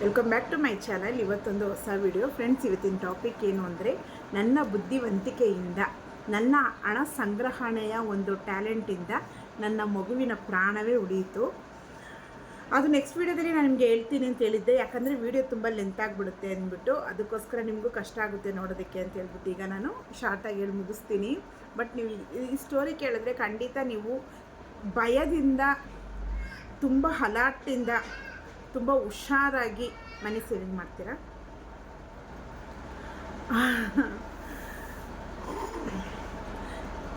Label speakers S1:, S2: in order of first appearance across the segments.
S1: Welcome back to my channel ಇವತ್ತೊಂದು ಹೊಸ video friends ಇವತ್ತಿನ ಟಾಪಿಕ್ ಏನು ಅಂದರೆ ನನ್ನ ಬುದ್ಧಿವಂತಿಕೆಯಿಂದ, ನನ್ನ ಹಣ ಸಂಗ್ರಹಣೆಯ ಒಂದು ಟ್ಯಾಲೆಂಟಿಂದ ನನ್ನ ಮಗುವಿನ ಪ್ರಾಣವೇ ಉಳಿಯಿತು. ಅದು ನೆಕ್ಸ್ಟ್ ವೀಡಿಯೋದಲ್ಲಿ ನಾನು ನಿಮಗೆ ಹೇಳ್ತೀನಿ ಅಂತ ಹೇಳಿದ್ದೆ. ಯಾಕಂದರೆ ವಿಡಿಯೋ ತುಂಬ ಲೆಂತ್ ಆಗಿಬಿಡುತ್ತೆ ಅಂದ್ಬಿಟ್ಟು, ಅದಕ್ಕೋಸ್ಕರ ನಿಮಗೂ ಕಷ್ಟ ಆಗುತ್ತೆ ನೋಡೋದಕ್ಕೆ ಅಂತ ಹೇಳ್ಬಿಟ್ಟು ಈಗ ನಾನು ಶಾರ್ಟಾಗಿ ಹೇಳಿ ಮುಗಿಸ್ತೀನಿ. ಬಟ್ ನೀವು ಈ- ಸ್ಟೋರಿ ಕೇಳಿದ್ರೆ ಖಂಡಿತ ನೀವು ಭಯದಿಂದ, ತುಂಬ ಹಲಾಟಿಂದ ತುಂಬ ಹುಷಾರಾಗಿ ಮನಿ ಸೇವಿಂಗ್ ಮಾಡ್ತೀರಾ?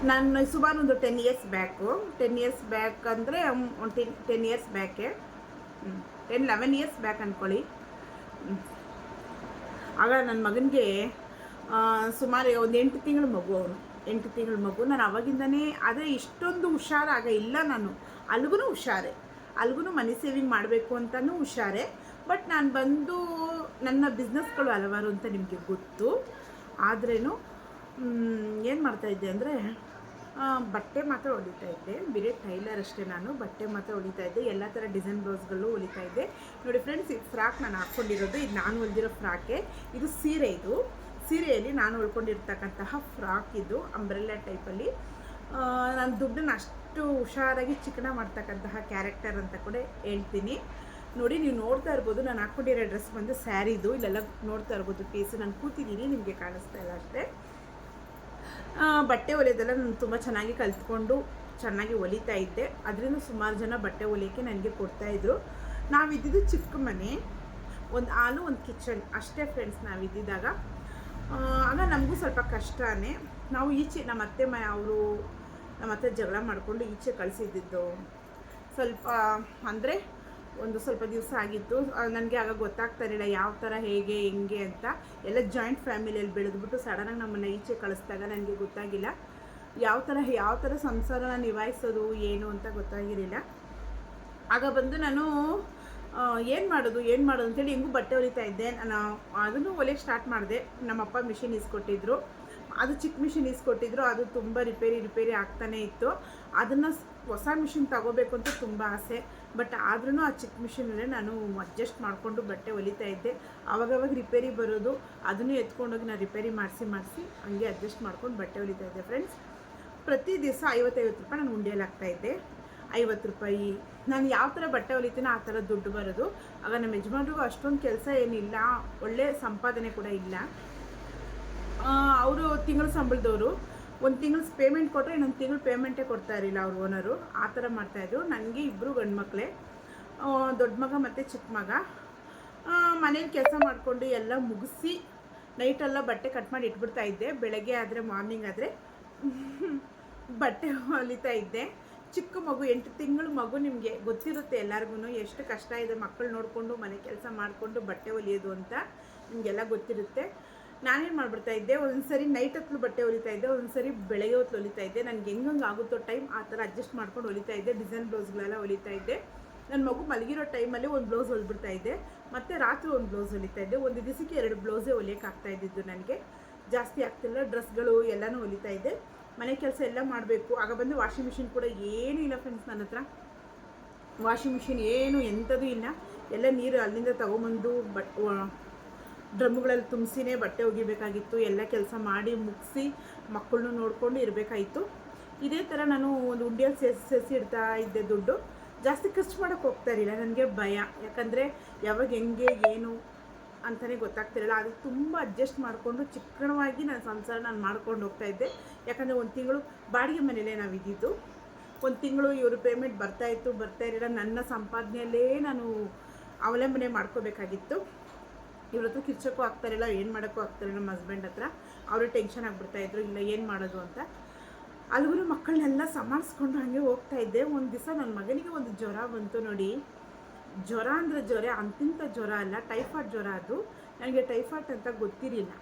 S1: ನಾನು ಸುಮಾರು ಒಂದು ten years back ten years back ಅಂದರೆ ಒಂದು ಟೆನ್ ಟೆನ್ ಇಯರ್ಸ್ ಬ್ಯಾಕೆ ಟೆನ್ ಲೆವೆನ್ ಇಯರ್ಸ್ ಬ್ಯಾಕ್ ಅಂದ್ಕೊಳ್ಳಿ ಆಗ ನನ್ನ ಮಗನಿಗೆ ಸುಮಾರು ಒಂದು ಎಂಟು ತಿಂಗಳ ಮಗು ಅವನು. ಎಂಟು ತಿಂಗಳ ಮಗು. ನಾನು ಅವಾಗಿಂದನೇ, ಆದರೆ ಇಷ್ಟೊಂದು ಹುಷಾರಾಗ ಇಲ್ಲ ನಾನು. ಅಲ್ಲಿಗೂ ಹುಷಾರೆ. ಅಲ್ಗೂ ಮನಿ ಸೇವಿಂಗ್ ಮಾಡಬೇಕು ಅಂತಲೂ ಹುಷಾರೆ. ಬಟ್ ನಾನು ಬಂದು ನನ್ನ ಬಿಸ್ನೆಸ್ಗಳು ಹಲವಾರು ಅಂತ ನಿಮಗೆ ಗೊತ್ತು. ಆದ್ರೇನು ಏನು ಮಾಡ್ತಾಯಿದ್ದೆ ಅಂದರೆ ಬಟ್ಟೆ ಮಾತ್ರ ಹೊಲಿತಾ ಇದ್ದೆ. ಬಿರೇ ಟೈಲರ್ ಅಷ್ಟೇ ನಾನು. ಬಟ್ಟೆ ಮಾತ್ರ ಹೊಲಿತಾ ಇದ್ದೆ. ಎಲ್ಲ ಥರ ಡಿಸೈನ್ ಬ್ಲೌಸ್ಗಳು ಹೊಲಿತಾ ಇದ್ದೆ. ನೋಡಿ ಫ್ರೆಂಡ್ಸ್ ಈ ಫ್ರಾಕ್ ನಾನು ಹಾಕ್ಕೊಂಡಿರೋದು, ಇದು ನಾನು ಹೊಲಿದಿರೋ ಫ್ರಾಕೆ. ಇದು ಸೀರೆ ಇದು. ಸೀರೆಯಲ್ಲಿ ನಾನು ಹೊಲ್ಕೊಂಡಿರ್ತಕ್ಕಂತಹ ಫ್ರಾಕ್ ಇದು ಅಂಬ್ರೆಲ್ಲ ಟೈಪಲ್ಲಿ ನಾನು ದುಡ್ಡನ್ನ ಅಷ್ಟು ಹುಷಾರಾಗಿ ಚಿಕ್ಕಣ ಮಾಡ್ತಕ್ಕಂತಹ ಕ್ಯಾರೆಕ್ಟರ್ ಅಂತ ಕೂಡ ಹೇಳ್ತೀನಿ. ನೋಡಿ, ನೀವು ನೋಡ್ತಾ ಇರ್ಬೋದು, ನಾನು ಹಾಕ್ಕೊಂಡಿರೋ ಡ್ರೆಸ್ ಬಂದು ಸ್ಯಾರಿದು ಇಲ್ಲೆಲ್ಲ ನೋಡ್ತಾ ಇರ್ಬೋದು ಪೀಸ್ ನಾನು ಕೂತಿದ್ದೀನಿ, ನಿಮಗೆ ಕಾಣಿಸ್ತಾ ಇಲ್ಲ ಅಷ್ಟೇ. ಬಟ್ಟೆ ಹೊಲಿಯೋದೆಲ್ಲ ನಾನು ತುಂಬ ಚೆನ್ನಾಗಿ ಕಲ್ತ್ಕೊಂಡು ಚೆನ್ನಾಗಿ ಹೊಲಿತಾ ಇದ್ದೆ. ಅದರಿಂದ ಸುಮಾರು ಜನ ಬಟ್ಟೆ ಹೊಲಿಯೋಕ್ಕೆ ನನಗೆ ಕೊಡ್ತಾಯಿದ್ರು ನಾವಿದ್ದಿದ್ದು ಚಿಕ್ಕ ಮನೆ, ಒಂದು ಹಾಲು ಒಂದು ಕಿಚನ್. ಅಷ್ಟೇ ಫ್ರೆಂಡ್ಸ್ ನಾವಿದ್ದಿದ್ದಾಗ. ಆಗ ನಮಗೂ ಸ್ವಲ್ಪ ಕಷ್ಟನೇ. ನಾವು ಈಚೆ ನಮ್ಮ ಅತ್ತೆ ಮ ಅವರು ನಮ್ಮ ಹತ್ರ ಜಗಳ ಮಾಡಿಕೊಂಡು ಈಚೆ ಕಳಿಸಿದ್ದಿದ್ದು ಸ್ವಲ್ಪ, ಅಂದರೆ ಒಂದು ಸ್ವಲ್ಪ ದಿವಸ ಆಗಿತ್ತು. ನನಗೆ ಆಗ ಗೊತ್ತಾಗ್ತಾ ಇರಲಿಲ್ಲ ಯಾವ ಥರ ಹೇಗೆ, ಹೆಂಗೆ ಅಂತ. ಎಲ್ಲ ಜಾಯಿಂಟ್ ಫ್ಯಾಮಿಲಿಯಲ್ಲಿ ಬೆಳೆದ್ಬಿಟ್ಟು ಸಡನ್ನಾಗಿ ನಮ್ಮನ್ನು ಈಚೆ ಕಳಿಸಿದಾಗ ನನಗೆ ಗೊತ್ತಾಗಿಲ್ಲ. ಯಾವ ಥರ ಯಾವ ಥರ ಸಂಸಾರನ ನಿಭಾಯಿಸೋದು, ಏನು ಅಂತ ಗೊತ್ತಾಗಿರಲಿಲ್ಲ. ಆಗ ಬಂದು ನಾನು ಏನು ಮಾಡೋದು ಏನು ಮಾಡೋದು ಅಂತೇಳಿ ಹೆಂಗೂ ಬಟ್ಟೆ ಹೊಲಿತಾ ಇದ್ದೆ. ನಾನು ಅದನ್ನು ಹೊಲಿಯೋಕ್ಕೆ ಸ್ಟಾರ್ಟ್ ಮಾಡಿದೆ. ನಮ್ಮಪ್ಪ ಮಿಷಿನ್ ಇಸ್ಕೊಟ್ಟಿದ್ರು ಅದು ಚಿಕ್ಕ ಮಿಷಿನ್ ಇಸ್ಕೊಟ್ಟಿದ್ರು, ಅದು ತುಂಬ ರಿಪೇರಿ ರಿಪೇರಿ ಆಗ್ತಾನೇ ಇತ್ತು. ಅದನ್ನು ಹೊಸ ಮಿಷಿನ್ ತಗೋಬೇಕು ಅಂತ ತುಂಬ ಆಸೆ. ಬಟ್ ಆದ್ರೂ ಆ ಚಿಕ್ಕ ಮಿಷಿನಲ್ಲೇ ನಾನು ಅಡ್ಜಸ್ಟ್ ಮಾಡಿಕೊಂಡು ಬಟ್ಟೆ ಹೊಲಿತಾ ಇದ್ದೆ. ಆವಾಗವಾಗ ರಿಪೇರಿ ಬರೋದು, ಅದನ್ನು ಎತ್ಕೊಂಡೋಗಿ ನಾನು ರಿಪೇರಿ ಮಾಡಿಸಿ ಮಾಡಿಸಿ ಹಂಗೆ ಅಡ್ಜಸ್ಟ್ ಮಾಡ್ಕೊಂಡು ಬಟ್ಟೆ ಹೊಲಿತಾ ಇದ್ದೆ ಫ್ರೆಂಡ್ಸ್. ಪ್ರತಿ ದಿವಸ ಐವತ್ತೈವತ್ತು ರೂಪಾಯಿ ನಾನು ಉಂಡಿಯಲ್ಲಿ ಹಾಕ್ತಾಯಿದ್ದೆ ಐವತ್ತು ರೂಪಾಯಿ. ನಾನು ಯಾವ ಥರ ಬಟ್ಟೆ ಹೊಲಿತೀನೋ ಆ ಥರ ದುಡ್ಡು ಬರೋದು. ಆಗ ನಮ್ಮ ಯಜಮಾನ್ರಿಗೂ ಅಷ್ಟೊಂದು ಕೆಲಸ ಏನಿಲ್ಲ. ಒಳ್ಳೆ ಸಂಪಾದನೆ ಕೂಡ ಇಲ್ಲ. ಅವರು ತಿಂಗಳ ಸಂಬಳದವರು. ಒಂದು ತಿಂಗಳು ಪೇಮೆಂಟ್ ಕೊಟ್ಟರೆ ಇನ್ನೊಂದು ತಿಂಗಳು ಪೇಮೆಂಟೇ ಕೊಡ್ತಾ ಇರಲಿಲ್ಲ ಅವ್ರ ಓನರು ಆ ಥರ ಮಾಡ್ತಾಯಿದ್ರು ನನಗೆ ಇಬ್ಬರು ಗಂಡು ಮಕ್ಕಳೇ ದೊಡ್ಡ ಮಗ ಮತ್ತು ಚಿಕ್ಕ ಮಗ. ಮನೇಲಿ ಕೆಲಸ ಮಾಡಿಕೊಂಡು ಎಲ್ಲ ಮುಗಿಸಿ ನೈಟೆಲ್ಲ ಬಟ್ಟೆ ಕಟ್ ಮಾಡಿ ಇಟ್ಬಿಡ್ತಾ ಇದ್ದೆ. ಬೆಳಗ್ಗೆ ಆದರೆ ಮಾರ್ನಿಂಗ್ ಆದರೆ ಬಟ್ಟೆ ಹೊಲಿತಾ ಇದ್ದೆ. ಚಿಕ್ಕ ಮಗು, ಎಂಟು ತಿಂಗಳು ಮಗು ನಿಮಗೆ ಗೊತ್ತಿರುತ್ತೆ ಎಲ್ಲರಿಗೂ ಎಷ್ಟು ಕಷ್ಟ ಇದೆ ಮಕ್ಕಳು ನೋಡಿಕೊಂಡು ಮನೆ ಕೆಲಸ ಮಾಡಿಕೊಂಡು ಬಟ್ಟೆ ಹೊಲಿಯೋದು ಅಂತ. ನಿಮಗೆಲ್ಲ ಗೊತ್ತಿರುತ್ತೆ. ನಾನೇನು ಮಾಡ್ಬಿಡ್ತಾ ಇದ್ದೆ, ಒಂದ್ಸರಿ ನೈಟ್ ಹೊತ್ತು ಬಟ್ಟೆ ಹೊಲಿತಾ ಇದ್ದೆ, ಒಂದ್ಸರಿ ಬೆಳಗ್ಗೆ ಹೊತ್ತು ಹೊಲಿತಾ ಇದ್ದೆ. ನನಗೆ ಹೆಂಗಂಗೆ ಆಗುತ್ತೋ ಟೈಮ್ ಆ ಥರ ಅಡ್ಜಸ್ಟ್ ಮಾಡ್ಕೊಂಡು ಹೊಲಿತಾ ಇದ್ದೆ ಡಿಸೈನ್ ಬ್ಲೌಸ್ಗಳೆಲ್ಲ ಹೊಲಿತಾ ಇದ್ದೆ. ನನ್ನ ಮಗು ಮಲಗಿರೋ ಟೈಮಲ್ಲಿ ಒಂದು ಬ್ಲೌಸ್ ಹೊಲಿಬಿಡ್ತಾ ಇದ್ದೆ. ಮತ್ತು ರಾತ್ರಿ ಒಂದು ಬ್ಲೌಸ್ ಹೊಲಿತಾ ಇದ್ದೆ. ಒಂದು ದಿವಸಕ್ಕೆ ಎರಡು ಬ್ಲೌಸೇ ಹೊಲಿಯೋಕೆ ಆಗ್ತಾ ಇದ್ದಿದ್ದು ನನಗೆ. ಜಾಸ್ತಿ ಆಗ್ತಿಲ್ಲ ಡ್ರೆಸ್ಗಳು ಎಲ್ಲನೂ ಹೊಲಿತಾ ಇದ್ದೆ. ಮನೆ ಕೆಲಸ ಎಲ್ಲ ಮಾಡಬೇಕು. ಆಗ ಬಂದು ವಾಷಿಂಗ್ ಮಿಷಿನ್ ಕೂಡ ಏನೂ ಇಲ್ಲ ಫ್ರೆಂಡ್ಸ್ ನನ್ನ ಹತ್ರ. ವಾಷಿಂಗ್ ಮಿಷಿನ್ ಏನು ಎಂಥದ್ದು ಇಲ್ಲ. ಎಲ್ಲ ನೀರು ಅಲ್ಲಿಂದ ತೊಗೊಂಬಂದು, ಬಟ್ ಡ್ರಮ್ಗಳಲ್ಲಿ ತುಂಬಿಸಿನೇ ಬಟ್ಟೆ ಒಗಿಬೇಕಾಗಿತ್ತು, ಎಲ್ಲ ಕೆಲಸ ಮಾಡಿ ಮುಗಿಸಿ ಮಕ್ಕಳನ್ನೂ ನೋಡಿಕೊಂಡು ಇರಬೇಕಾಯಿತು. ಇದೇ ಥರ ನಾನು ಒಂದು ಉಂಡಿಯಲ್ಲಿ ಸೇರಿಸಿ ಸೆಸಿ ಇಡ್ತಾ ಇದ್ದೆ ದುಡ್ಡು. ಜಾಸ್ತಿ ಖರ್ಚು ಮಾಡೋಕ್ಕೆ ಹೋಗ್ತಾ ಇರಲಿಲ್ಲ, ನನಗೆ ಭಯ. ಯಾಕಂದರೆ ಯಾವಾಗ ಹೆಂಗೆ, ಏನು ಅಂತಲೇ ಗೊತ್ತಾಗ್ತಿರಲಿಲ್ಲ. ಅದು ತುಂಬ ಅಡ್ಜಸ್ಟ್ ಮಾಡಿಕೊಂಡು ಚಿಕ್ಕಣವಾಗಿ ನಾನು ಸಂಸಾರ ನಾನು ಮಾಡ್ಕೊಂಡು ಹೋಗ್ತಾ ಇದ್ದೆ. ಯಾಕಂದರೆ ಒಂದು ತಿಂಗಳು ಬಾಡಿಗೆ ಮನೇಲೇ ನಾವು ಇದ್ದಿದ್ದು. ಒಂದು ತಿಂಗಳು ಇವರು ಪೇಮೆಂಟ್ ಬರ್ತಾಯಿತ್ತು ಬರ್ತಾ ಇರಲಿಲ್ಲ. ನನ್ನ ಸಂಪಾದನೆಯಲ್ಲೇ ನಾನು ಅವಲಂಬನೆ ಮಾಡ್ಕೋಬೇಕಾಗಿತ್ತು. ಇವ್ರ ಹತ್ರ ಕಿರ್ಚೋಕ್ಕೂ ಆಗ್ತಾರಿಲ್ಲ ಏನು ಮಾಡೋಕ್ಕೂ ಆಗ್ತಾರಿಲ್ಲ ನಮ್ಮ ಹಸ್ಬೆಂಡ್ ಹತ್ರ. ಅವರು ಟೆನ್ಷನ್ ಆಗಿಬಿಡ್ತಾಯಿದ್ರು ಇಲ್ಲ ಏನು ಮಾಡೋದು ಅಂತ. ಅಲ್ಲಿಗೂ ಮಕ್ಕಳನ್ನೆಲ್ಲ ಸಂಭಾಳಿಸ್ಕೊಂಡು ಹಾಗೆ ಹೋಗ್ತಾ ಇದ್ದೆ. ಒಂದು ದಿವಸ ನನ್ನ ಮಗನಿಗೆ ಒಂದು ಜ್ವರ ಬಂತು ನೋಡಿ. ಜ್ವರ ಅಂದರೆ ಜ್ವರ, ಅಂತಿಂತ ಜ್ವರ ಅಲ್ಲ ಟೈಫಾಯ್ಡ್ ಜ್ವರ ಅದು. ನನಗೆ ಟೈಫಾಯ್ಡ್ ಅಂತ ಗೊತ್ತಿರಲಿಲ್ಲ.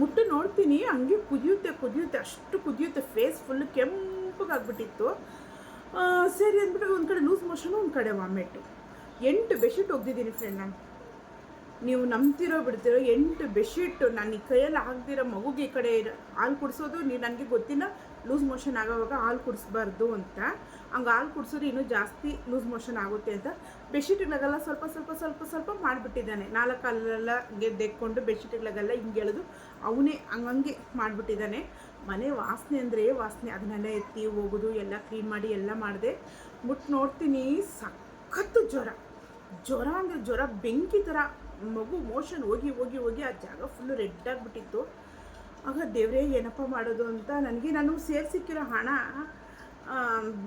S1: ಮುಟ್ಟು ನೋಡ್ತೀನಿ, ಹಂಗೆ ಕುದಿಯುತ್ತೆ ಕುದಿಯುತ್ತೆ, ಅಷ್ಟು ಕುದಿಯುತ್ತೆ ಫೇಸ್ ಫುಲ್ ಕೆಂಪಗಾಗ್ಬಿಟ್ಟಿತ್ತು. ಸರಿ ಅಂದ್ಬಿಟ್ಟು ಒಂದು ಕಡೆ ಲೂಸ್ ಮೋಷನು ಒಂದು ಕಡೆ ವಾಮಿಟು ಎಂಟು ಬೆಡ್ಶೀಟ್ ಒಗ್ದಿದ್ದೀನಿ ಫ್ರೆಂಡ್ ನಾನು. ನೀವು ನಂಬ್ತಿರೋ, ಬಿಡ್ತಿರೋ ಎಂಟು ಬೆಡ್ಶೀಟ್ ನಾನು ಈ ಕೈಯಲ್ಲಿ ಆಗದಿರೋ ಮಗುಗೆ ಈ ಕಡೆ ಹಾಲು ಕುಡಿಸೋದು, ನೀವು ನನಗೆ ಗೊತ್ತಿಲ್ಲ, ಲೂಸ್ ಮೋಷನ್ ಆಗೋವಾಗ ಹಾಲು ಕುಡಿಸ್ಬಾರ್ದು ಅಂತ. ಹಂಗೆ ಹಾಲು ಕುಡಿಸಿದ್ರೆ ಇನ್ನೂ ಜಾಸ್ತಿ ಲೂಸ್ ಮೋಷನ್ ಆಗುತ್ತೆ ಅಂತ. ಬೆಡ್ಶೀಟ್ಗಳಿಗೆಲ್ಲ ಸ್ವಲ್ಪ ಸ್ವಲ್ಪ ಸ್ವಲ್ಪ ಸ್ವಲ್ಪ ಮಾಡಿಬಿಟ್ಟಿದ್ದಾನೆ. ನಾಲ್ಕು ಕಾಲೆಲ್ಲ ಗೆದ್ದೆಕ್ಕೊಂಡು ದೆಕ್ಕೊಂಡು ಬೆಡ್ಶೀಟ್ಗಳಿಗೆಲ್ಲ ಹಿಂಗೆ ಎಳೆದು ಅವನೇ ಹಂಗಂಗೆ ಮಾಡಿಬಿಟ್ಟಿದ್ದಾನೆ. ಮನೆ ವಾಸನೆ ಅಂದರೆ ವಾಸನೆ. ಅದನ್ನೆಲ್ಲ ಎತ್ತಿ ಹೋಗೋದು, ಎಲ್ಲ ಕ್ಲೀನ್ ಮಾಡಿ ಎಲ್ಲ ಮಾಡಿದೆ. ಮುಟ್ಟು ನೋಡ್ತೀನಿ ಸಖತ್ತು ಜ್ವರ. ಜ್ವರ ಅಂದರೆ ಜ್ವರ ಬೆಂಕಿ ಥರ ಮಗು ಮೋಷನ್ ಹೋಗಿ ಹೋಗಿ ಹೋಗಿ ಆ ಜಾಗ ಫುಲ್ಲು ರೆಡ್ ಆಗಿಬಿಟ್ಟಿತ್ತು. ಆಗ ದೇವರೇ, ಏನಪ್ಪ ಮಾಡೋದು ಅಂತ ನನಗೆ ನಾನು ಸೇರ್ಸಿಕ್ಕಿರೋ ಹಣ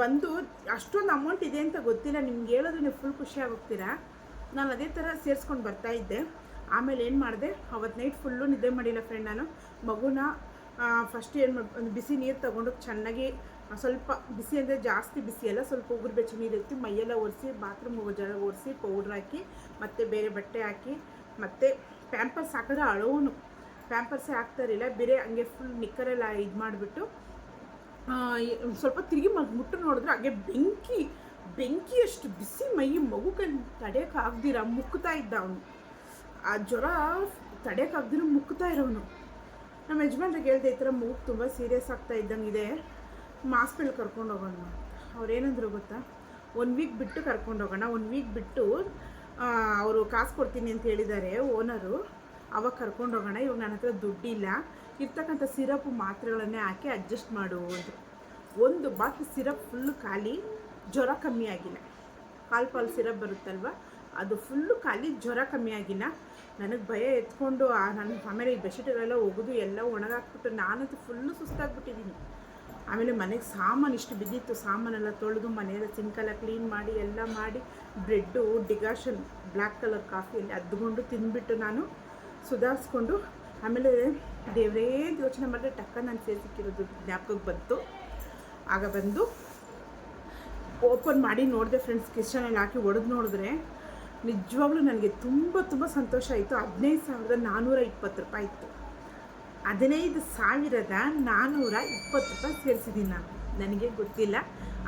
S1: ಬಂದು ಅಷ್ಟೊಂದು ಅಮೌಂಟ್ ಇದೆ ಅಂತ ಗೊತ್ತಿಲ್ಲ. ನಿಮ್ಗೆ ಹೇಳೋದು ನೀವು ಫುಲ್ ಖುಷಿಯಾಗಿ ಹೋಗ್ತೀರಾ ನಾನು ಅದೇ ಥರ ಸೇರಿಸ್ಕೊಂಡು ಬರ್ತಾ ಇದ್ದೆ. ಆಮೇಲೆ ಏನು ಮಾಡಿದೆ? ಅವತ್ತು ನೈಟ್ ಫುಲ್ಲು ನಿದ್ದೆ ಮಾಡಿಲ್ಲ ಫ್ರೆಂಡ್ ನಾನು. ಮಗುನ ಫಸ್ಟ್ ಏನು ಒಂದು ಬಿಸಿ ನೀರು ತಗೊಂಡು ಚೆನ್ನಾಗಿ ಸ್ವಲ್ಪ ಬಿಸಿ ಅಂದರೆ ಜಾಸ್ತಿ ಬಿಸಿ ಅಲ್ಲ, ಸ್ವಲ್ಪ ಉಗುರು ಬೆಚ್ಚ ನೀರು ಎತ್ತಿ ಮೈಯೆಲ್ಲ ಒರೆಸಿ ಬಾತ್ರೂಮ್ ಜಾಗ ಒರೆಸಿ ಪೌಡ್ರ್ ಹಾಕಿ, ಮತ್ತು ಬೇರೆ ಬಟ್ಟೆ ಹಾಕಿ, ಮತ್ತು ಪ್ಯಾಂಪರ್ಸ್ ಹಾಕಿದ್ರೆ ಅಳೋನು ಪ್ಯಾಂಪರ್ಸೇ ಇರಲಿಲ್ಲ, ಬೇರೆ ಹಂಗೆ ಫುಲ್ ನಿಕ್ಕರೆಲ್ಲ ಇದು ಮಾಡಿಬಿಟ್ಟು ಸ್ವಲ್ಪ ತಿರುಗಿ ಮುಟ್ಟು ನೋಡಿದ್ರೆ ಹಾಗೆ ಬೆಂಕಿ ಬೆಂಕಿ ಅಷ್ಟು ಬಿಸಿ ಮೈ, ಮಗು ಕಣ್ ತಡೆಯೋಕ್ಕಾಗ್ದಿರ ಮುಕ್ತಾ ಇದ್ದ ಅವನು. ಆ ಜ್ವರ ತಡೆಯೋಕ್ಕಾಗ್ದಿರ ಮುಕ್ತಾ ಇರೋನು. ನಮ್ಮ ಯಜಮಾನ್ರಿಗೆ ಹೇಳ್ದೆ, ಈ ಥರ ಮಗು ತುಂಬ ಸೀರಿಯಸ್ ಆಗ್ತಾ ಇದ್ದಂಗಿದೆ ಹಾಸ್ಪಿಟ್ಲ್ ಕರ್ಕೊಂಡು ಹೋಗೋಣ. ಅವ್ರು ಏನಂದ್ರು ಗೊತ್ತಾ? ಒನ್ ವೀಕ್ ಬಿಟ್ಟು ಕರ್ಕೊಂಡು ಹೋಗೋಣ. ಒನ್ ವೀಕ್ ಬಿಟ್ಟು ಅವರು ಕಾಸು ಕೊಡ್ತೀನಿ ಅಂತ ಹೇಳಿದ್ದಾರೆ ಓನರು ಅವಾಗ ಕರ್ಕೊಂಡು ಹೋಗೋಣ. ಇವಾಗ ನನ್ನ ಹತ್ರ ದುಡ್ಡಿಲ್ಲ. ಇರ್ತಕ್ಕಂಥ ಸಿರಪ್ ಮಾತ್ರೆಗಳನ್ನೇ ಹಾಕಿ ಅಡ್ಜಸ್ಟ್ ಮಾಡು ಅಂದರು. ಒಂದು ಬಾಕಿ ಸಿರಪ್ ಫುಲ್ಲು ಖಾಲಿ, ಜ್ವರ ಕಮ್ಮಿ ಆಗಿಲ್ಲ. ಕಾಲು ಪಾಲು ಸಿರಪ್ ಬರುತ್ತಲ್ವ? ಅದು ಫುಲ್ಲು ಖಾಲಿ, ಜ್ವರ ಕಮ್ಮಿ ಆಗಿಲ್ಲ. ನನಗೆ ಭಯ ಎತ್ಕೊಂಡು ನನ್ನ ಆಮೇಲೆ ಈ ಬೆಡ್ಶೀಟ್ಗಳೆಲ್ಲ ಒಗೆದು ಎಲ್ಲ ಒಣಗಾಕ್ಬಿಟ್ಟು ನಾನಂತೂ ಫುಲ್ಲು ಸುಸ್ತಾಗ್ಬಿಟ್ಟಿದ್ದೀನಿ. ಆಮೇಲೆ ಮನೆಗೆ ಸಾಮಾನು ಇಷ್ಟು ಬಿದ್ದಿತ್ತು, ಸಾಮಾನೆಲ್ಲ ತೊಳೆದು ಮನೆಯೆಲ್ಲ ಸಿಂಕೆಲ್ಲ ಕ್ಲೀನ್ ಮಾಡಿ, ಎಲ್ಲ ಮಾಡಿ ಬ್ರೆಡ್ಡು ಡಿಗಾಷನ್ ಬ್ಲ್ಯಾಕ್ ಕಲರ್ ಕಾಫಿಯಲ್ಲಿ ಅದ್ಕೊಂಡು ತಿಂದುಬಿಟ್ಟು ನಾನು ಸುಧಾರಿಸ್ಕೊಂಡು ಆಮೇಲೆ ದೇವರೇ ಯೋಚನೆ ಮಾಡಿದ್ರೆ ಟಕ್ಕ ನಾನು ಸೇರಿಸಿಕ್ಕಿರೋದು ಜ್ಞಾಪಕಕ್ಕೆ ಬಂತು. ಆಗ ಬಂದು ಓಪನ್ ಮಾಡಿ ನೋಡಿದೆ ಫ್ರೆಂಡ್ಸ್ ಕಿಚನಲ್ಲಿ ಹಾಕಿ ಒಡೆದು ನೋಡಿದ್ರೆ ನಿಜವಾಗ್ಲೂ ನನಗೆ ತುಂಬ ತುಂಬ ಸಂತೋಷ ಆಯಿತು. ಹದಿನೈದು ಸಾವಿರದ ನಾನ್ನೂರ ಇಪ್ಪತ್ತು ರೂಪಾಯಿ ಇತ್ತು. ಹದಿನೈದು ಸಾವಿರದ ನಾನ್ನೂರ ಇಪ್ಪತ್ತು ರೂಪಾಯಿ ಸೇರಿಸಿದ್ದೀನಿ ನಾನು. ನನಗೆ ಗೊತ್ತಿಲ್ಲ,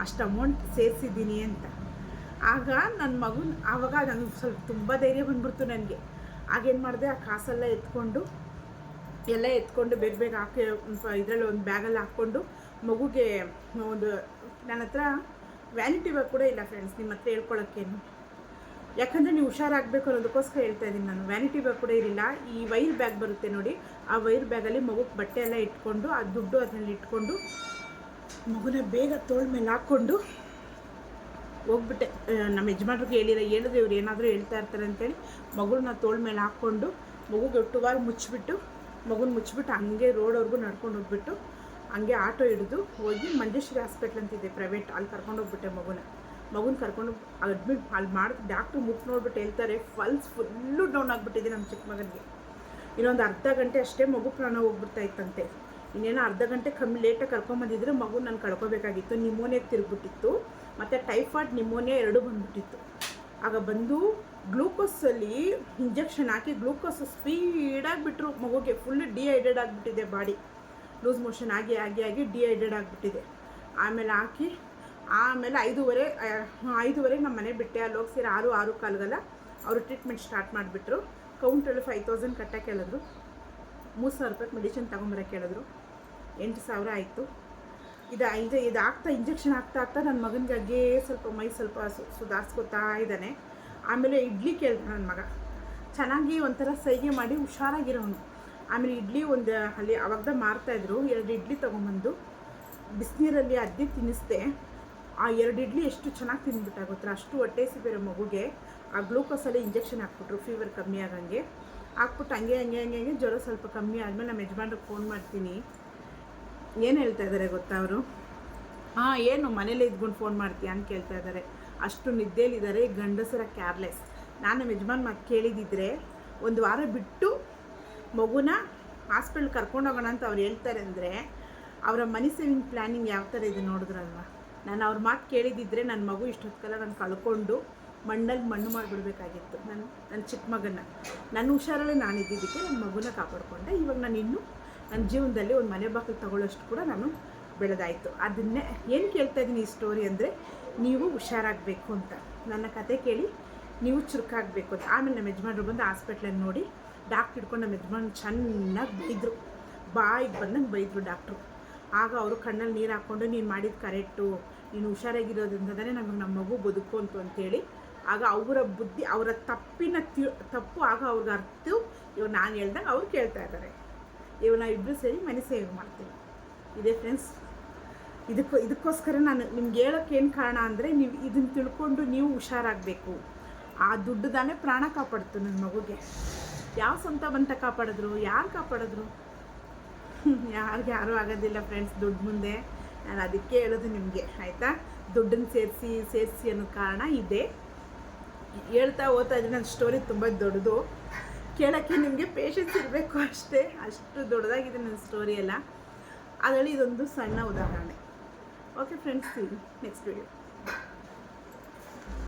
S1: ಅಷ್ಟು ಅಮೌಂಟ್ ಸೇರಿಸಿದ್ದೀನಿ ಅಂತ. ಆಗ ನನ್ನ ಮಗು, ಆವಾಗ ನನಗೆ ಸ್ವಲ್ಪ ತುಂಬ ಧೈರ್ಯ ಬಂದ್ಬಿಡ್ತು ನನಗೆ. ಆಗೇನು ಮಾಡಿದೆ, ಆ ಕಾಸೆಲ್ಲ ಎತ್ಕೊಂಡು, ಎಲ್ಲ ಎತ್ಕೊಂಡು ಬೇಗ ಬೇಗ ಹಾಕಿ ಇದರಲ್ಲಿ ಒಂದು ಬ್ಯಾಗಲ್ಲಿ ಹಾಕ್ಕೊಂಡು ಮಗುಗೆ ಒಂದು ನನ್ನ ಹತ್ರ ವ್ಯಾಲಿಟಿ ಬ್ಯಾಗ್ ಕೂಡ ಇಲ್ಲ ಫ್ರೆಂಡ್ಸ್ ನಿಮ್ಮ ಹತ್ರ ಹೇಳ್ಕೊಳಕ್ಕೇನು? ಯಾಕಂದರೆ ನೀವು ಹುಷಾರಾಗಬೇಕು ಅನ್ನೋದಕ್ಕೋಸ್ಕರ ಹೇಳ್ತಾ ಇದ್ದೀನಿ ನಾನು. ವ್ಯಾನಿಟಿ ಬ್ಯಾಗ್ ಕೂಡ ಇರಲಿಲ್ಲ. ಈ ವೈರ್ ಬ್ಯಾಗ್ ಬರುತ್ತೆ ನೋಡಿ. ಆ ವೈರ್ ಬ್ಯಾಗಲ್ಲಿ ಮಗುಗೆ ಬಟ್ಟೆ ಎಲ್ಲ ಇಟ್ಕೊಂಡು, ಆ ದುಡ್ಡು ಅದರಲ್ಲಿ ಇಟ್ಕೊಂಡು, ಮಗುನ ಬೇಗ ತೋಳ ಮೇಲೆ ಹಾಕ್ಕೊಂಡು ಹೋಗ್ಬಿಟ್ಟೆ. ನಮ್ಮ ಯಜಮಾನ್ರಿಗೆ ಹೇಳಿರ ಹೇಳಿದ್ರೆ ಇವ್ರು ಏನಾದರೂ ಹೇಳ್ತಾ ಇರ್ತಾರೆ ಅಂತೇಳಿ ಮಗುನ ತೋಳ ಮೇಲೆ ಹಾಕ್ಕೊಂಡು ಮಗುಗೆ ಒಟ್ಟುವಾರ ಮುಚ್ಚಿಬಿಟ್ಟು, ಮಗುನ ಮುಚ್ಚಿಬಿಟ್ಟು ಹಂಗೆ ರೋಡವ್ರಿಗೂ ನಡ್ಕೊಂಡು ಹೋಗ್ಬಿಟ್ಟು, ಹಂಗೆ ಆಟೋ ಹಿಡಿದು ಹೋಗಿ ಮಂಜೇಶ್ವರಿ ಹಾಸ್ಪಿಟ್ಲ್ ಅಂತಿದೆ ಪ್ರೈವೇಟ್ ಅಲ್ಲಿ ಕರ್ಕೊಂಡು ಹೋಗ್ಬಿಟ್ಟೆ ಮಗುನ. ಮಗುನ ಕರ್ಕೊಂಡು ಅಡ್ಮಿಟ್ ಅಲ್ಲಿ ಮಾಡಿ ಡಾಕ್ಟ್ರು ಮುಖ ನೋಡ್ಬಿಟ್ಟು ಹೇಳ್ತಾರೆ ಫಲ್ಸ್ ಫುಲ್ಲು ಡೌನ್ ಆಗಿಬಿಟ್ಟಿದೆ ನಮ್ಮ ಚಿಕ್ಕ ಮಗನಿಗೆ. ಇನ್ನೊಂದು ಅರ್ಧ ಗಂಟೆ ಅಷ್ಟೇ ಮಗು ಪ್ರಾಣ ಹೋಗ್ಬಿಡ್ತಾ ಇತ್ತಂತೆ. ಇನ್ನೇನೋ ಅರ್ಧ ಗಂಟೆ ಕಮ್ಮಿ ಲೇಟಾಗಿ ಕರ್ಕೊಂಬಂದಿದ್ರೆ ಮಗು ನಾನು ಕಳ್ಕೊಬೇಕಾಗಿತ್ತು, ನಿಮೋನಿಯಾ ತಿರುಗ್ಬಿಟ್ಟಿತ್ತು, ಮತ್ತು ಟೈಫಾಯ್ಡ್ ನಿಮೋನಿಯಾ ಎರಡೂ ಬಂದ್ಬಿಟ್ಟಿತ್ತು. ಆಗ ಬಂದು ಗ್ಲೂಕೋಸಲ್ಲಿ ಇಂಜೆಕ್ಷನ್ ಹಾಕಿ ಗ್ಲೂಕೋಸ್ ಸ್ಪೀಡಾಗಿ ಬಿಟ್ಟರು ಮಗುಗೆ ಫುಲ್ ಡಿಹೈಡ್ರೇಟ್ ಆಗಿಬಿಟ್ಟಿದೆ ಬಾಡಿ ಲೂಸ್ ಮೋಷನ್ ಆಗಿ ಆಗಿ ಆಗಿ ಡಿಹೈಡ್ರೇಟ್ ಆಗಿಬಿಟ್ಟಿದೆ. ಆಮೇಲೆ ಹಾಕಿ ಆಮೇಲೆ ಐದೂವರೆ ಐದೂವರೆಗೆ ನಮ್ಮ ಮನೆ ಬಿಟ್ಟೆ. ಅಲ್ಲಿ ಹೋಗಿ ಸೇರಿ ಆರು ಆರು ಕಾಲ್ಗೆಲ್ಲ. ಅವರು ಟ್ರೀಟ್ಮೆಂಟ್ ಸ್ಟಾರ್ಟ್ ಮಾಡಿಬಿಟ್ರು. ಕೌಂಟಲ್ಲಿ ಫೈವ್ ತೌಸಂಡ್ ಕಟ್ಟಕ್ಕೆ ಹೇಳಿದ್ರು ಮೂರು ಸಾವಿರ ರೂಪಾಯಿ ಮೆಡಿಸಿನ್ ತೊಗೊಂಬರಕ್ಕೆ ಹೇಳಿದ್ರು ಎಂಟು ಸಾವಿರ ಆಯಿತು. ಇದು ಇದು ಇದು ಆಗ್ತಾ ಇಂಜೆಕ್ಷನ್ ಆಗ್ತಾ ಆಗ್ತಾ ನನ್ನ ಮಗನಿಗೆ ಸ್ವಲ್ಪ ಮೈ ಸ್ವಲ್ಪ ಸುಧಾರಿಸ್ಕೊತಾ ಇದ್ದಾನೆ. ಆಮೇಲೆ ಇಡ್ಲಿ ಕೇಳಿದ ನನ್ನ ಮಗ. ಚೆನ್ನಾಗಿ ಒಂಥರ ಸೈಗೆ ಮಾಡಿ ಹುಷಾರಾಗಿರೋನು. ಆಮೇಲೆ ಇಡ್ಲಿ ಒಂದು, ಅಲ್ಲಿ ಅವಾಗ ಮಾರ್ತಾಯಿದ್ರು ಎರಡು ಇಡ್ಲಿ ತೊಗೊಂಬಂದು. ಬಿಸಿನೀರಲ್ಲಿ ಅದ್ದಿ ತಿನ್ನಿಸ್ದೆ. ಆ ಎರಡು ಇಡ್ಲಿ ಎಷ್ಟು ಚೆನ್ನಾಗಿ ತಿಂದ್ಬಿಟ್ಟ ಗೊತ್ತಾ? ಅಷ್ಟು ಹೊಟ್ಟೆ ಸಿಬಿರೋ ಮಗುಗೆ ಆ ಗ್ಲೂಕೋಸಲ್ಲಿ ಇಂಜೆಕ್ಷನ್ ಹಾಕ್ಬಿಟ್ರು ಫೀವರ್ ಕಮ್ಮಿ ಆಗಂಗೆ. ಹಾಕ್ಬಿಟ್ಟು ಹಂಗೆ ಹಂಗೆ ಹಂಗೆ ಹಂಗೆ ಜ್ವರ ಸ್ವಲ್ಪ ಕಮ್ಮಿ ಆದಮೇಲೆ ನಮ್ಮ ಯಜಮಾನ್ರಿಗೆ ಫೋನ್ ಮಾಡ್ತೀನಿ. ಏನು ಹೇಳ್ತಾ ಇದ್ದಾರೆ ಗೊತ್ತಾ ಅವರು? ಹಾಂ, ಏನು ಮನೇಲೇ ಇದ್ಕೊಂಡು ಫೋನ್ ಮಾಡ್ತೀಯ ಅಂತ ಕೇಳ್ತಾ ಇದ್ದಾರೆ ಅಷ್ಟು ನಿದ್ದೇಲಿದ್ದಾರೆ ಗಂಡಸರ ಕ್ಯಾರ್ಲೆಸ್ ನಾನು ನಮ್ಮ ಯಜಮಾನ್ ಮಾತು ಕೇಳಿದಿದ್ರೆ ಒಂದು ವಾರ ಬಿಟ್ಟು ಮಗುನ ಹಾಸ್ಪಿಟ್ಲ್ ಕರ್ಕೊಂಡು ಹೋಗೋಣ ಅಂತ ಅವ್ರು ಹೇಳ್ತಾರೆ ಅಂದರೆ, ಅವರ ಮನಿ ಸೇವಿಂಗ್ ಪ್ಲ್ಯಾನಿಂಗ್ ಯಾವ ಥರ ಇದೆ ನೋಡಿದ್ರಲ್ವ? ನಾನು ಅವ್ರ ಮಾತು ಕೇಳಿದಿದ್ರೆ ನನ್ನ ಮಗು ಇಷ್ಟೊತ್ತಲ್ಲ ನಾನು ಕಳ್ಕೊಂಡು ಮಣ್ಣಲ್ಲಿ ಮಣ್ಣು ಮಾಡಿಬಿಡ್ಬೇಕಾಗಿತ್ತು. ನನ್ನ ನನ್ನ ಚಿಕ್ಕ ಮಗನ ನನ್ನ ಹುಷಾರಲ್ಲೇ ನಾನು ಇದ್ದಿದ್ದಕ್ಕೆ ನನ್ನ ಮಗುನ ಕಾಪಾಡಿಕೊಂಡೆ. ಇವಾಗ ನಾನು ಇನ್ನೂ ನನ್ನ ಜೀವನದಲ್ಲಿ ಒಂದು ಮನೆ ಬಾಗಿಲು ತಗೊಳ್ಳೋಷ್ಟು ಕೂಡ ನಾನು ಬೆಳೆದಾಯಿತು. ಅದನ್ನೇ ಏನು ಕೇಳ್ತಾ ಇದ್ದೀನಿ ಈ ಸ್ಟೋರಿ ಅಂದರೆ ನೀವು ಹುಷಾರಾಗಬೇಕು ಅಂತ. ನನ್ನ ಕತೆ ಕೇಳಿ ನೀವು ಚುರುಕಾಗಬೇಕು ಅಂತ. ಆಮೇಲೆ ನಮ್ಮ ಯಜಮಾನ್ರು ಬಂದು ಹಾಸ್ಪಿಟ್ಲಲ್ಲಿ ನೋಡಿ, ಡಾಕ್ಟ್ರ್ ಹಿಡ್ಕೊಂಡು ನಮ್ಮ ಯಜಮಾನ್ ಚೆನ್ನಾಗಿ ಬೈದರು. ಬಾಯಿಗೆ ಬಂದಂಗೆ ಬೈದರು ಡಾಕ್ಟ್ರು. ಆಗ ಅವರು ಕಣ್ಣಲ್ಲಿ ನೀರು ಹಾಕ್ಕೊಂಡು ನೀನು ಮಾಡಿದ ಕರೆಕ್ಟು. ನೀನು ಹುಷಾರಾಗಿರೋದ್ರಿಂದಲೇ ನಮಗೆ ನಮ್ಮ ಮಗು ಬದುಕುವಂತು ಅಂತೇಳಿ. ಆಗ ಅವರ ಬುದ್ಧಿ, ಅವರ ತಪ್ಪಿನ ತಿ, ತಪ್ಪು ಆಗ ಅವ್ರಿಗೆ ಅರ್ಥ ಇವಾಗ ನಾನು ಹೇಳ್ದಂಗೆ ಅವ್ರು ಕೇಳ್ತಾ ಇದ್ದಾರೆ ಇವಾಗ ನಾವು ಇಬ್ಬರು ಸೇರಿ ಮನೆ ಸೇವೆ ಮಾಡ್ತೀವಿ. ಇದೇ ಫ್ರೆಂಡ್ಸ್, ಇದಕ್ಕೆ, ಇದಕ್ಕೋಸ್ಕರ ನಾನು ನಿಮ್ಗೆ ಹೇಳೋಕ್ಕೆ ಏನು ಕಾರಣ ಅಂದರೆ, ನೀವು ಇದನ್ನು ತಿಳ್ಕೊಂಡು ನೀವು ಹುಷಾರಾಗಬೇಕು. ಆ ದುಡ್ಡು ತಾನೇ ಪ್ರಾಣ ಕಾಪಾಡ್ತು ನನ್ನ ಮಗುಗೆ. ಯಾವ ಸ್ವಂತ ಬಂತ ಕಾಪಾಡಿದ್ರು? ಯಾರು ಕಾಪಾಡಿದ್ರು? ಯಾರಿಗೆ ಯಾರೂ ಆಗೋದಿಲ್ಲ ಫ್ರೆಂಡ್ಸ್ ದುಡ್ಡು ಮುಂದೆ. ನಾನು ಅದಕ್ಕೆ ಹೇಳೋದು ನಿಮಗೆ, ಆಯಿತಾ? ದುಡ್ಡನ್ನು ಸೇರಿಸಿ ಸೇರಿಸಿ ಅನ್ನೋ ಕಾರಣ ಇದೆ. ಹೇಳ್ತಾ ಓದ್ತಾ ಇದ್ರೆ ನನ್ನ ಸ್ಟೋರಿ ತುಂಬ ದೊಡ್ಡದು. ಕೇಳೋಕ್ಕೆ ನಿಮಗೆ ಪೇಷನ್ಸ್ ಇರಬೇಕು ಅಷ್ಟೇ. ಅಷ್ಟು ದೊಡ್ಡದಾಗಿದೆ ನನ್ನ ಸ್ಟೋರಿ ಎಲ್ಲ. ಅದರಲ್ಲಿ ಇದೊಂದು ಸಣ್ಣ ಉದಾಹರಣೆ. Okay friends next video